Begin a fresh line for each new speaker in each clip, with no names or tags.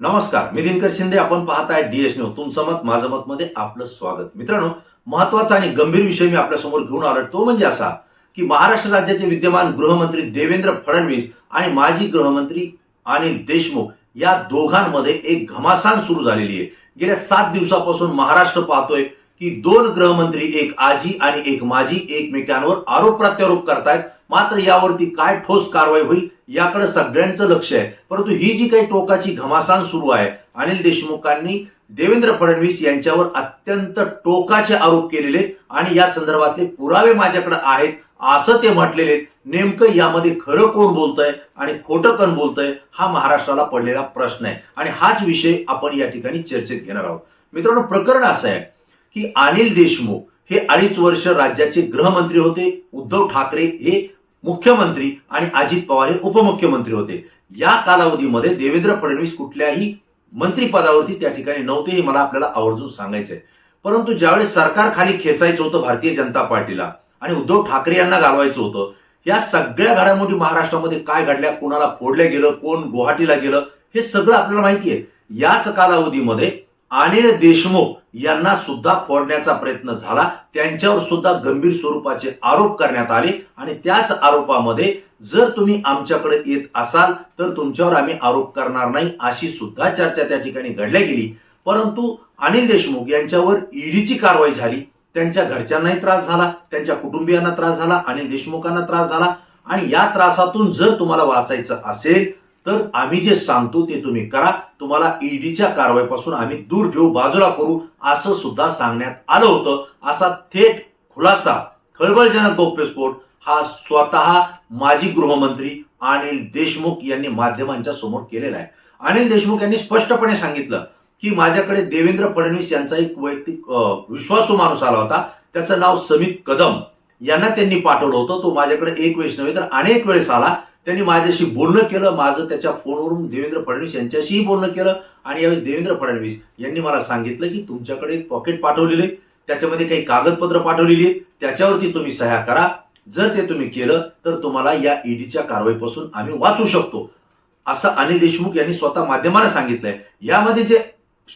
नमस्कार मी दिनकर शिंदे. आपण पाहताय डीएस न्यूज तुमचं मत माझं मत मध्ये आपलं स्वागत. मित्रांनो महत्त्वाचा आणि गंभीर विषय मी आपल्यासमोर घेऊन आलो तो म्हणजे असा की महाराष्ट्र राज्याचे विद्यमान गृहमंत्री देवेंद्र फडणवीस आणि माजी गृहमंत्री अनिल देशमुख या दोघांमध्ये एक घमासान सुरू झालेली आहे. गेल्या सात दिवसापासून महाराष्ट्र पाहतोय की दोन गृहमंत्री एक आजी आणि एक माजी एकमेकांवर आरोप प्रत्यारोप करतायत. मात्र यावरती काय ठोस कारवाई होईल याकडे सगळ्यांचं लक्ष आहे. परंतु ही जी काही टोकाची घमासान सुरू आहे अनिल देशमुखांनी देवेंद्र फडणवीस यांच्यावर अत्यंत टोकाचे आरोप केलेले आणि या संदर्भातले पुरावे माझ्याकडे आहेत असं ते म्हटलेले नेमकं यामध्ये खरं कोण बोलतंय आणि खोटं कोण बोलतंय हा महाराष्ट्राला पडलेला प्रश्न आहे. आणि हाच विषय आपण या ठिकाणी चर्चेत घेणार आहोत. मित्रांनो प्रकरण असं आहे की अनिल देशमुख हे अडीच वर्ष राज्याचे गृहमंत्री होते उद्धव ठाकरे हे मुख्यमंत्री आणि अजित पवार हे उपमुख्यमंत्री होते. या कालावधीमध्ये देवेंद्र फडणवीस कुठल्याही मंत्रिपदावरती त्या ठिकाणी नव्हते हे मला आपल्याला आवर्जून सांगायचंय. परंतु ज्यावेळेस सरकार खाली खेचायचं होतं भारतीय जनता पार्टीला आणि उद्धव ठाकरे यांना घालवायचं होतं या सगळ्या घडामोडी महाराष्ट्रामध्ये काय घडल्या कोणाला फोडल्या गेलं कोण गुवाहाटीला गेलं हे सगळं आपल्याला माहिती आहे याच कालावधीमध्ये अनिल देशमुख यांना सुद्धा फोडण्याचा प्रयत्न झाला. त्यांच्यावर सुद्धा गंभीर स्वरूपाचे आरोप करण्यात आले. आणि त्याच आरोपामध्ये जर तुम्ही आमच्याकडे येत असाल तर तुमच्यावर आम्ही आरोप करणार नाही अशी सुद्धा चर्चा त्या ठिकाणी घडल्या गेली. परंतु अनिल देशमुख यांच्यावर ईडीची कारवाई झाली. त्यांच्या घरच्यांनाही त्रास झाला त्यांच्या कुटुंबियांना त्रास झाला अनिल देशमुखांना त्रास झाला. आणि या त्रासातून जर तुम्हाला वाचायचं असेल तर आम्ही जे सांगतो ते तुम्ही करा. तुम्हाला ईडीच्या कारवाईपासून आम्ही दूर ठेवू बाजूला करू असं सुद्धा सांगण्यात आलं होतं. असा थेट खुलासा खळबळजनक गौप्यस्फोट हा स्वतः माजी गृहमंत्री अनिल देशमुख यांनी माध्यमांच्या समोर केलेला आहे. अनिल देशमुख यांनी स्पष्टपणे सांगितलं की माझ्याकडे देवेंद्र फडणवीस यांचा एक वैयक्तिक विश्वासू माणूस आला होता. त्याचं नाव समित कदम. यांना त्यांनी पाठवलं होतं. तो माझ्याकडे एक वेळेस नव्हे तर अनेक वेळेस आला. त्यांनी माझ्याशी बोलणं केलं. माझं त्याच्या फोनवरून देवेंद्र फडणवीस यांच्याशीही बोलणं केलं. आणि यावेळी देवेंद्र फडणवीस यांनी मला सांगितलं की तुमच्याकडे एक पॉकेट पाठवलेले त्याच्यामध्ये काही कागदपत्र पाठवलेली आहेत. त्याच्यावरती तुम्ही सह्या करा. जर ते तुम्ही केलं तर तुम्हाला या ईडीच्या कारवाईपासून आम्ही वाचू शकतो. असं अनिल देशमुख यांनी स्वतः माध्यमांना सांगितलंय. यामध्ये जे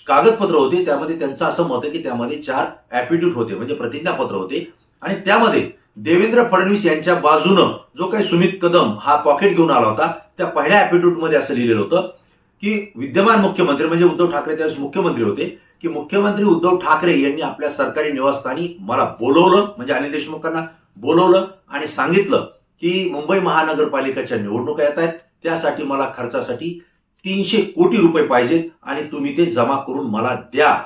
कागदपत्र होते त्यामध्ये त्यांचं असं मत आहे की त्यामध्ये चार ऍफिड्यूट होते म्हणजे प्रतिज्ञापत्र होते. आणि त्यामध्ये देवेंद्र फडणवीस यांच्या बाजूनं जो काही सुमित कदम हा पॉकेट घेऊन आला होता त्या पहिल्या ऍफिड्यूट असं लिहिलेलं होतं की विद्यमान मुख्यमंत्री म्हणजे उद्धव ठाकरे त्यावेळेस मुख्यमंत्री होते की मुख्यमंत्री उद्धव ठाकरे यांनी आपल्या सरकारी निवासस्थानी मला बोलवलं म्हणजे अनिल देशमुखांना बोलवलं आणि सांगितलं की मुंबई महानगरपालिकेच्या निवडणुका येत आहेत त्यासाठी मला खर्चासाठी तीनशे कोटी रुपये पाहिजेत आणि तुम्ही ते जमा करून मला द्या.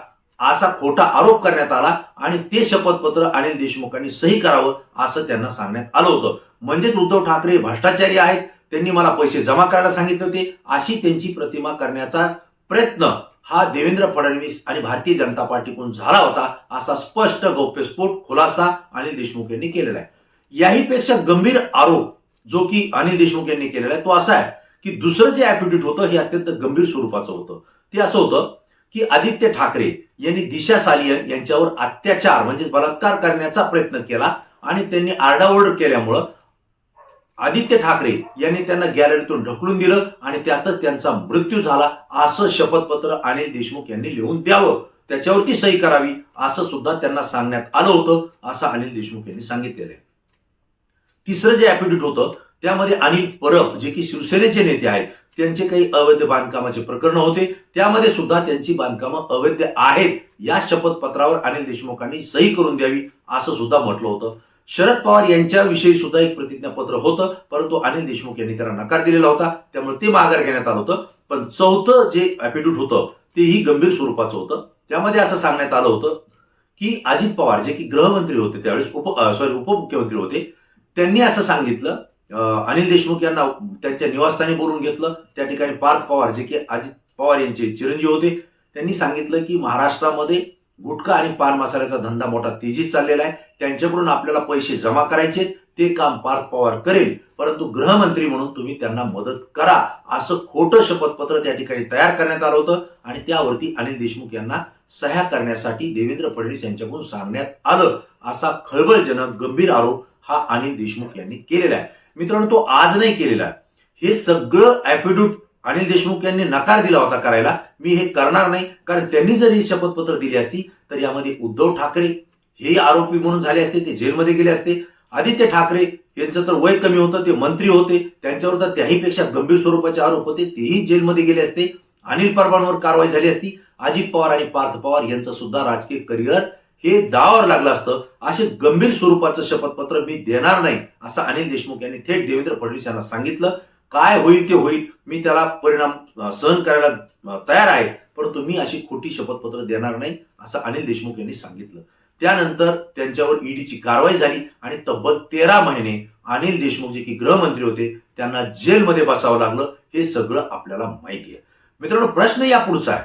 असा खोटा आरोप करण्यात आला आणि ते शपथपत्र अनिल देशमुखांनी सही करावं असं त्यांना सांगण्यात आलं होतं. म्हणजेच उद्धव ठाकरे भ्रष्टाचारी आहेत त्यांनी मला पैसे जमा करायला सांगितले होते. अशी त्यांची प्रतिमा करण्याचा प्रयत्न हा देवेंद्र फडणवीस आणि भारतीय जनता पार्टीकडून झाला होता असा स्पष्ट गौप्यस्फोट खुलासा अनिल देशमुख यांनी केलेला आहे. याहीपेक्षा गंभीर आरोप जो की अनिल देशमुख यांनी केलेला आहे तो असा आहे की दुसरं जे ऍफिड्यूट होतं हे अत्यंत गंभीर स्वरूपाचं होतं. ते असं होतं की आदित्य ठाकरे यांनी दिशा सालियन यांच्यावर अत्याचार म्हणजे बलात्कार करण्याचा प्रयत्न केला आणि त्यांनी आरडाओरड केल्यामुळं आदित्य ठाकरे यांनी त्यांना गॅलरीतून ढकलून दिलं आणि त्यातच त्यांचा मृत्यू झाला असं शपथपत्र अनिल देशमुख यांनी लिहून द्यावं. त्याच्यावरती सही करावी असं सुद्धा त्यांना सांगण्यात आलं होतं असं अनिल देशमुख यांनी सांगितलेलं आहे. तिसरं जे ऍफिडेव्हिट होतं त्यामध्ये अनिल परब जे की शिवसेनेचे नेते आहेत त्यांचे काही अवैध बांधकामाचे प्रकरण होते. त्यामध्ये सुद्धा त्यांची बांधकामं अवैध आहेत. या शपथपत्रावर अनिल देशमुखांनी सही करून द्यावी असं सुद्धा म्हटलं होतं. शरद पवार यांच्याविषयी सुद्धा एक प्रतिज्ञापत्र होतं परंतु अनिल देशमुख यांनी त्याला नकार दिलेला होता. त्यामुळे ते माघार घेण्यात आलं होतं. पण चौथं जे ऍफिड्यूट होतं तेही गंभीर स्वरूपाचं होतं. त्यामध्ये असं सांगण्यात आलं होतं की अजित पवार जे की गृहमंत्री होते त्यावेळेस उप सॉरी उपमुख्यमंत्री होते त्यांनी असं सांगितलं अनिल देशमुख यांना त्यांच्या निवासस्थानी बोलून घेतलं. त्या ठिकाणी पार्थ पवार जे की अजित पवार यांचे चिरंजीव होते. त्यांनी सांगितलं की महाराष्ट्रामध्ये गुटखा आणि पान मसाल्याचा धंदा मोठा तेजीत चाललेला आहे. त्यांच्याकडून आपल्याला पैसे जमा करायचे ते काम पार्थ पवार करेल. परंतु गृहमंत्री म्हणून तुम्ही त्यांना मदत करा असं खोटं शपथपत्र त्या ठिकाणी तयार करण्यात आलं होतं. आणि त्यावरती अनिल देशमुख यांना सह्या करण्यासाठी देवेंद्र फडणवीस यांच्याकडून सांगण्यात आलं. असा खळबळजनक गंभीर आरोप हा अनिल देशमुख यांनी केलेला आहे. मित्रांनो तो आज नाही केलेला. हे सगळं ऍफिड्यूट अनिल देशमुख यांनी नकार दिला होता करायला. मी हे करणार नाही कारण त्यांनी जर ही शपथपत्र दिली असती तर यामध्ये उद्धव ठाकरे हे आरोपी म्हणून झाले असते ते जेलमध्ये गेले असते. आदित्य ठाकरे यांचं तर वय कमी होतं ते मंत्री होते. त्यांच्यावर तर त्याहीपेक्षा गंभीर स्वरूपाचे आरोप होते. तेही जेलमध्ये गेले असते. अनिल परबांवर कारवाई झाली असती. अजित पवार आणि पार्थ पवार यांचं सुद्धा राजकीय करिअर हे दावावर लागलं असतं असे गंभीर स्वरूपाचं शपथपत्र मी देणार नाही असं अनिल देशमुख यांनी थेट देवेंद्र फडणवीस यांना सांगितलं. काय होईल ते होईल मी त्याला परिणाम सहन करायला तयार आहे परंतु मी अशी खोटी शपथपत्र देणार नाही असं अनिल देशमुख यांनी सांगितलं. त्यानंतर त्यांच्यावर ईडीची कारवाई झाली आणि तब्बल तेरा महिने अनिल देशमुख जे की गृहमंत्री होते त्यांना जेलमध्ये बसावं लागलं हे सगळं आपल्याला माहिती आहे. मित्रांनो प्रश्न या पुढचा आहे.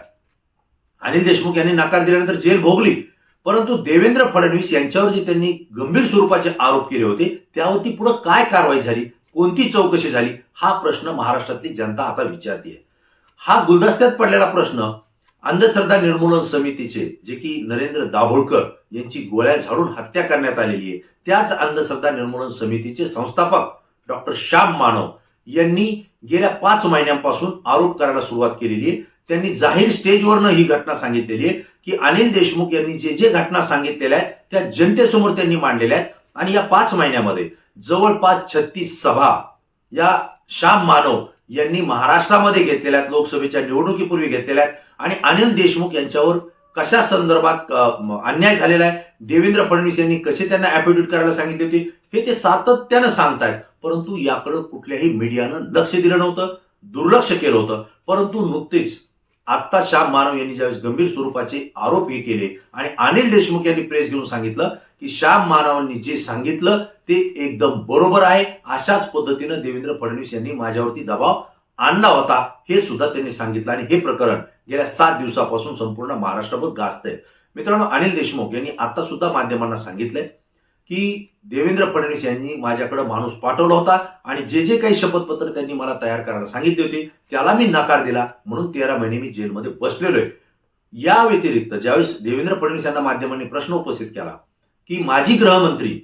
अनिल देशमुख यांनी नकार दिल्यानंतर जेल भोगली परंतु देवेंद्र फडणवीस यांच्यावर जे त्यांनी गंभीर स्वरूपाचे आरोप केले होते त्यावरती पुढे काय कारवाई झाली कोणती चौकशी झाली हा प्रश्न महाराष्ट्रातली जनता आता विचारते हा गुलदस्त्यात पडलेला प्रश्न अंधश्रद्धा निर्मूलन समितीचे जे की नरेंद्र दाभोळकर यांची गोळ्या झाडून हत्या करण्यात आलेली आहे त्याच अंधश्रद्धा निर्मूलन समितीचे संस्थापक डॉक्टर श्याम मानव यांनी गेल्या पाच महिन्यांपासून आरोप करायला सुरुवात केलेली आहे त्यांनी जाहीर स्टेजवरनं ही घटना सांगितलेली आहे की अनिल देशमुख यांनी जे जे घटना सांगितलेल्या आहेत त्या जनतेसमोर त्यांनी मांडलेल्या आहेत. आणि या पाच महिन्यामध्ये जवळपास छत्तीस सभा या श्याम मानव यांनी महाराष्ट्रामध्ये घेतलेल्या आहेत लोकसभेच्या निवडणुकीपूर्वी घेतलेल्या आहेत. आणि अनिल देशमुख यांच्यावर कशा संदर्भात अन्याय झालेला आहे देवेंद्र फडणवीस यांनी कसे त्यांना ऍफिडेव्हिट करायला सांगितले होते हे ते सातत्यानं सांगतायत. परंतु याकडे कुठल्याही मीडियानं लक्ष दिलं नव्हतं दुर्लक्ष केलं होतं. परंतु नुकतेच आत्ता श्याम मानव यांनी ज्यावेळेस गंभीर स्वरूपाचे आरोप हे केले आणि अनिल देशमुख यांनी प्रेस घेऊन सांगितलं की श्याम मानवांनी जे सांगितलं ते एकदम बरोबर आहे. अशाच पद्धतीनं देवेंद्र फडणवीस यांनी माझ्यावरती दबाव आणला होता. हे सुद्धा त्यांनी सांगितलं आणि हे प्रकरण गेल्या सात दिवसापासून संपूर्ण महाराष्ट्रभर गाजतंय. मित्रांनो अनिल देशमुख यांनी आता सुद्धा माध्यमांना सांगितलंय की देवेंद्र फडणवीस यांनी माझ्याकडे माणूस पाठवला होता आणि जे जे काही शपथपत्र त्यांनी मला तयार करायला सांगितले होते त्याला मी नकार दिला. म्हणून तेरा महिने मी जेलमध्ये बसलेलो आहे या व्यतिरिक्त ज्यावेळेस देवेंद्र फडणवीस यांना माध्यमांनी प्रश्न उपस्थित केला की माजी गृहमंत्री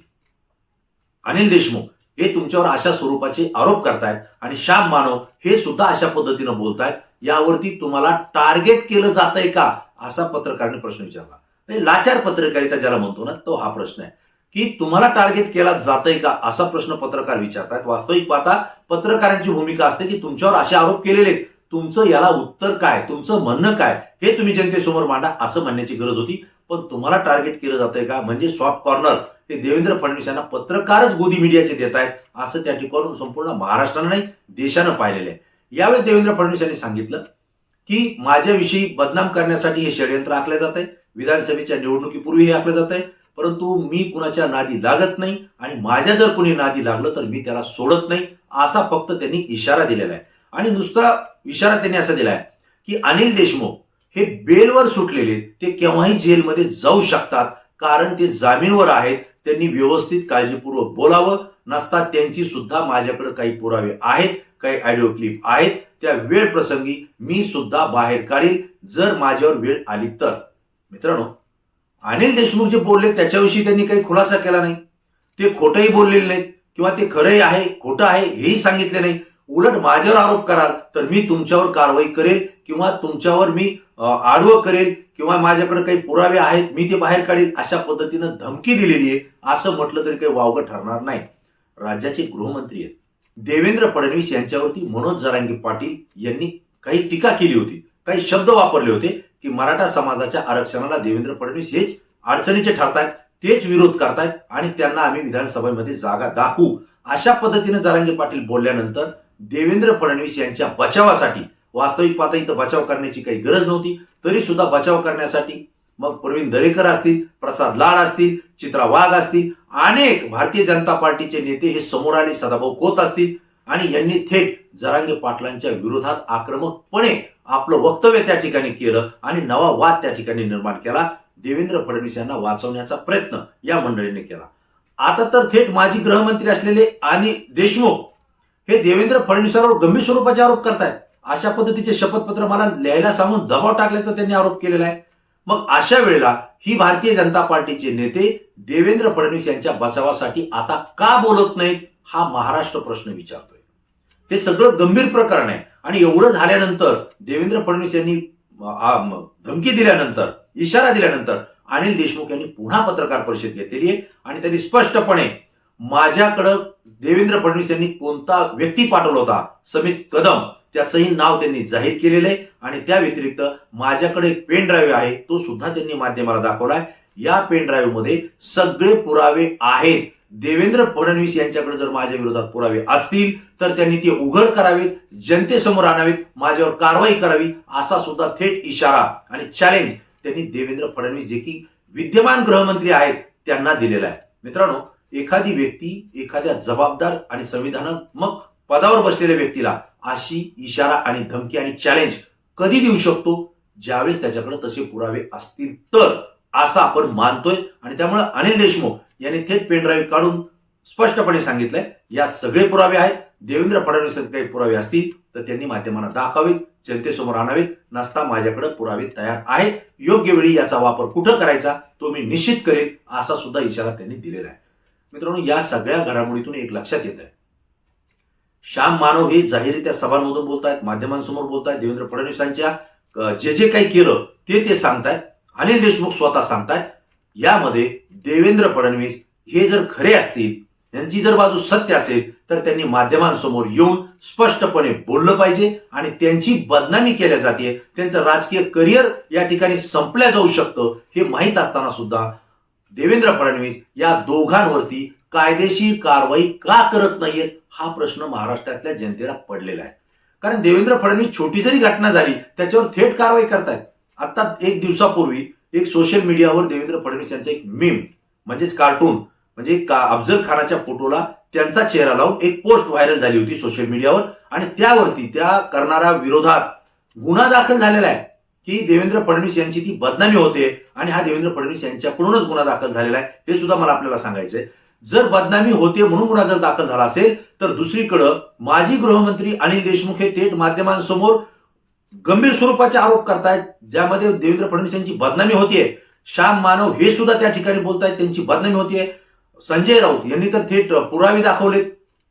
अनिल देशमुख हे तुमच्यावर अशा स्वरूपाचे आरोप करतायत आणि श्याम मानव हे सुद्धा अशा पद्धतीनं बोलतायत यावरती तुम्हाला टार्गेट केलं जात आहे का? असा पत्रकाराने प्रश्न विचारला. म्हणजे लाचार पत्रकारिता ज्याला म्हणतो ना तो हा प्रश्न आहे. की तुम्हाला टार्गेट केला जातंय का असा प्रश्न पत्रकार विचारतायत. वास्तविक पाहता पत्रकारांची भूमिका असते की तुमच्यावर असे आरोप केलेले तुमचं याला उत्तर काय? तुमचं म्हणणं काय? हे तुम्ही जनतेसमोर मांडा असं म्हणण्याची गरज होती. पण तुम्हाला टार्गेट केलं जातंय का? म्हणजे सॉफ्ट कॉर्नर ते देवेंद्र फडणवीस यांना पत्रकारच गोदी मीडियाचे देत आहेत असं त्या ठिकाणून संपूर्ण महाराष्ट्रानं नाही देशानं पाहिलेलं आहे. यावेळी देवेंद्र फडणवीस यांनी सांगितलं की माझ्याविषयी बदनाम करण्यासाठी हे षडयंत्र आखलं जात आहे विधानसभेच्या निवडणुकीपूर्वी हे आखलं जात आहे परंतु मी कुणाच्या नादी लागत नाही आणि माझ्या जर कुणी नादी लागलं तर मी त्याला सोडत नाही असा फक्त त्यांनी इशारा दिलेला आहे. आणि नुसता इशारा त्यांनी असा दिलाय की अनिल देशमुख हे बेलवर सुटलेले ते केव्हाही जेलमध्ये जाऊ शकतात कारण ते जामीनवर आहेत त्यांनी व्यवस्थित काळजीपूर्वक बोलावं नसता त्यांची सुद्धा माझ्याकडे काही पुरावे आहेत काही ऑडिओ क्लिप आहेत त्या वेळ प्रसंगी मी सुद्धा बाहेर काढील जर माझ्यावर वेळ आली तर. मित्रांनो अनिल देशमुख जे बोलले त्याच्याविषयी त्यांनी काही खुलासा केला नाही. ते खोटंही बोललेले नाहीत किंवा ते खरंही आहे खोटं आहे हेही सांगितले नाही. उलट माझ्यावर आरोप कराल तर मी तुमच्यावर कारवाई करेल किंवा तुमच्यावर मी आडवं करेल किंवा माझ्याकडे काही पुरावे आहेत मी ते बाहेर काढेल अशा पद्धतीनं धमकी दिलेली आहे असं म्हटलं तरी काही वावगं ठरणार नाही. राज्याचे गृहमंत्री आहेत. देवेंद्र फडणवीस यांच्यावरती मनोज जरांगे पाटील यांनी काही टीका केली होती काही शब्द वापरले होते. की मराठा समाजाच्या आरक्षणाला देवेंद्र फडणवीस हेच अडचणीचे ठरतायत तेच विरोध करतायत आणि त्यांना आम्ही विधानसभेमध्ये जागा दाखवू. अशा पद्धतीने जरांगे पाटील बोलल्यानंतर देवेंद्र फडणवीस यांच्या बचावासाठी वास्तविक पातळी इथं बचाव करण्याची काही गरज नव्हती तरी सुद्धा बचाव करण्यासाठी मग प्रवीण दरेकर असतील प्रसाद लाड असतील चित्रा वाघ असतील अनेक भारतीय जनता पार्टीचे नेते हे समोर आले सदाभाऊ खोत असतील आणि यांनी थेट जरांगे पाटलांच्या विरोधात आक्रमकपणे आपलं वक्तव्य त्या ठिकाणी केलं आणि नवा वाद त्या ठिकाणी निर्माण केला. देवेंद्र फडणवीस यांना वाचवण्याचा प्रयत्न या मंडळीने केला. आता तर थेट माजी गृहमंत्री असलेले आणि देशमुख हे देवेंद्र फडणवीसांवर गंभीर स्वरूपाचे आरोप करतायत. अशा पद्धतीचे शपथपत्र मला लिहायला सांगून दबाव टाकल्याचा त्यांनी आरोप केलेला आहे. मग अशा वेळेला ही भारतीय जनता पार्टीचे नेते देवेंद्र फडणवीस यांच्या बचावासाठी आता का बोलत नाहीत हा महाराष्ट्र प्रश्न विचारतोय. हे सगळं गंभीर प्रकरण आहे. आणि एवढं झाल्यानंतर देवेंद्र फडणवीस यांनी धमकी दिल्यानंतर इशारा दिल्यानंतर अनिल देशमुख यांनी पुन्हा पत्रकार परिषद घेतलेली आहे. आणि त्यांनी स्पष्टपणे माझ्याकडं देवेंद्र फडणवीस यांनी कोणता व्यक्ती पाठवला होता समित कदम त्याचंही नाव त्यांनी जाहीर केलेलं आहे. आणि त्या व्यतिरिक्त माझ्याकडे एक पेन ड्राईव्ह आहे तो सुद्धा त्यांनी माध्यमाला दाखवलाय या पेन ड्राईव्हमध्ये सगळे पुरावे आहेत. देवेंद्र फडणवीस यांच्याकडे जर माझ्या विरोधात पुरावे असतील तर त्यांनी ते उघड करावेत जनतेसमोर आणावेत माझ्यावर कारवाई करावी असा सुद्धा थेट इशारा आणि चॅलेंज त्यांनी देवेंद्र फडणवीस जे की विद्यमान गृहमंत्री आहेत त्यांना दिलेला आहे. मित्रांनो एखादी व्यक्ती एखाद्या जबाबदार आणि संविधानात्मक पदावर बसलेल्या व्यक्तीला अशी इशारा आणि धमकी आणि चॅलेंज कधी देऊ शकतो? ज्यावेळेस त्याच्याकडे तसे पुरावे असतील तर असं आपण मानतोय आणि त्यामुळे अनिल देशमुख यांनी थेट पेनड्राईव्ह काढून स्पष्टपणे सांगितलंय. यात सगळे पुरावे आहेत. देवेंद्र फडणवीस काही पुरावे असतील तर त्यांनी माध्यमांना दाखवावेत जनतेसमोर आणावेत. नसता माझ्याकडे पुरावे तयार आहेत. योग्य वेळी याचा वापर कुठं करायचा तो मी निश्चित करेल असा सुद्धा इशारा त्यांनी दिलेला आहे. मित्रांनो या सगळ्या घडामोडीतून एक लक्षात येत आहे. श्याम मानव हे जाहीरित्या सभांमधून बोलतायत माध्यमांसमोर बोलतायत देवेंद्र फडणवीसांच्या जे जे काही केलं ते ते सांगतायत. अनिल देशमुख स्वतः सांगतायत. यामध्ये देवेंद्र फडणवीस हे जर खरे असतील यांची जर बाजू सत्य असेल तर त्यांनी माध्यमांसमोर येऊन स्पष्टपणे बोललं पाहिजे आणि त्यांची बदनामी केल्या जाते. त्यांचं राजकीय करिअर या ठिकाणी संपल्या जाऊ शकतं हे माहीत असताना सुद्धा देवेंद्र फडणवीस या दोघांवरती कायदेशीर कारवाई का करत नाहीयेत हा प्रश्न महाराष्ट्रातल्या जनतेला पडलेला आहे. कारण देवेंद्र फडणवीस छोटी जरी घटना झाली त्याच्यावर थेट कारवाई करतायत. आता एक दिवसापूर्वी एक सोशल मीडियावर देवेंद्र फडणवीस यांचा एक मीम म्हणजेच कार्टून म्हणजे का अफजल खानाच्या फोटोला त्यांचा चेहरा लावून एक पोस्ट व्हायरल झाली होती सोशल मीडियावर आणि त्यावरती त्या करणाऱ्या विरोधात गुन्हा दाखल झालेला आहे की देवेंद्र फडणवीस यांची ती बदनामी होते आणि हा देवेंद्र फडणवीस यांच्याकडूनच गुन्हा दाखल झालेला आहे हे सुद्धा मला आपल्याला सांगायचंय. जर बदनामी होते म्हणून गुन्हा जर दाखल झाला असेल तर दुसरीकडं माजी गृहमंत्री अनिल देशमुख हे थेट माध्यमांसमोर गंभीर स्वरूपाचे आरोप करतायत ज्यामध्ये देवेंद्र फडणवीस यांची बदनामी होतीये. श्याम मानव हे सुद्धा त्या ठिकाणी बोलतायत त्यांची बदनामी होतीये. संजय राऊत यांनी तर थेट पुरावे दाखवलेत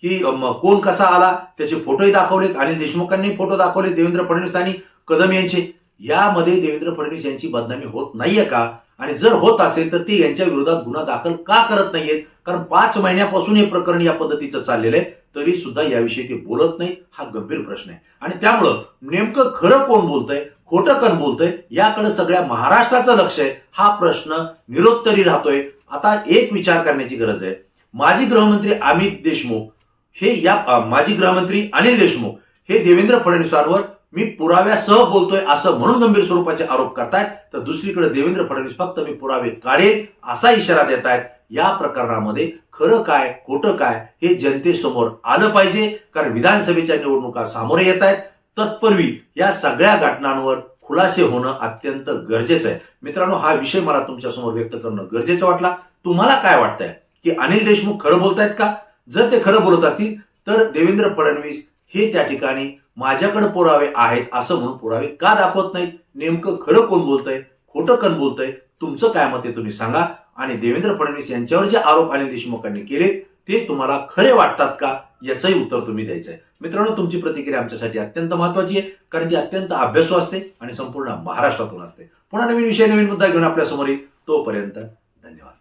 की कोण कसा आला त्याचे फोटोही दाखवलेत अनिल देशमुखांनी फोटो दाखवले देवेंद्र फडणवीस आणि कदम यांचे. यामध्ये देवेंद्र फडणवीस यांची बदनामी होत नाहीये का? आणि जर होत असेल तर ते यांच्या विरोधात गुन्हा दाखल का करत नाहीयेत? कारण पाच महिन्यापासून हे प्रकरण या पद्धतीचं चाललेलं आहे. तरी सुद्धा याविषयी ते बोलत नाही हा गंभीर प्रश्न आहे. आणि त्यामुळं नेमकं खरं कोण बोलतंय खोटं कोण बोलतंय याकडे सगळ्या महाराष्ट्राचं लक्ष आहे. हा प्रश्न निरोत्तरी राहतोय. आता एक विचार करण्याची गरज आहे. माजी गृहमंत्री अमित देशमुख हे या माजी गृहमंत्री अनिल देशमुख हे देवेंद्र फडणवीसांवर मी पुराव्यासह बोलतोय असं म्हणून गंभीर स्वरूपाचे आरोप करतायत. तर दुसरीकडे देवेंद्र फडणवीस फक्त मी पुरावे काढेल असा इशारा देत आहेत या प्रकरणामध्ये खरं काय खोटं काय हे जनतेसमोर आलं पाहिजे. कारण विधानसभेच्या निवडणुका सामोरे येत आहेत तत्पूर्वी या सगळ्या घटनांवर खुलासे होणं अत्यंत गरजेचं आहे. मित्रांनो हा विषय मला तुमच्यासमोर व्यक्त करणं गरजेचं वाटला. तुम्हाला काय वाटतंय? की अनिल देशमुख खरं बोलतायत का? जर ते खरं बोलत असतील तर देवेंद्र फडणवीस हे त्या ठिकाणी माझ्याकडे पुरावे आहेत असं म्हणून पुरावे का दाखवत नाहीत? नेमकं खरं कोण बोलतंय? खोटं कोण बोलतंय? तुमचं काय मत आहे तुम्ही सांगा. आणि देवेंद्र फडणवीस यांच्यावर जे आरोप अनिल देशमुखांनी केले ते तुम्हाला खरे वाटतात का? याचंही उत्तर तुम्ही द्यायचं आहे. मित्रांनो तुमची प्रतिक्रिया आमच्यासाठी अत्यंत महत्वाची आहे कारण ती अत्यंत अभ्यासू असते आणि संपूर्ण महाराष्ट्रातून असते. पुन्हा नवीन विषय नवीन मुद्दा घेऊन आपल्यासमोर येईल. तोपर्यंत धन्यवाद.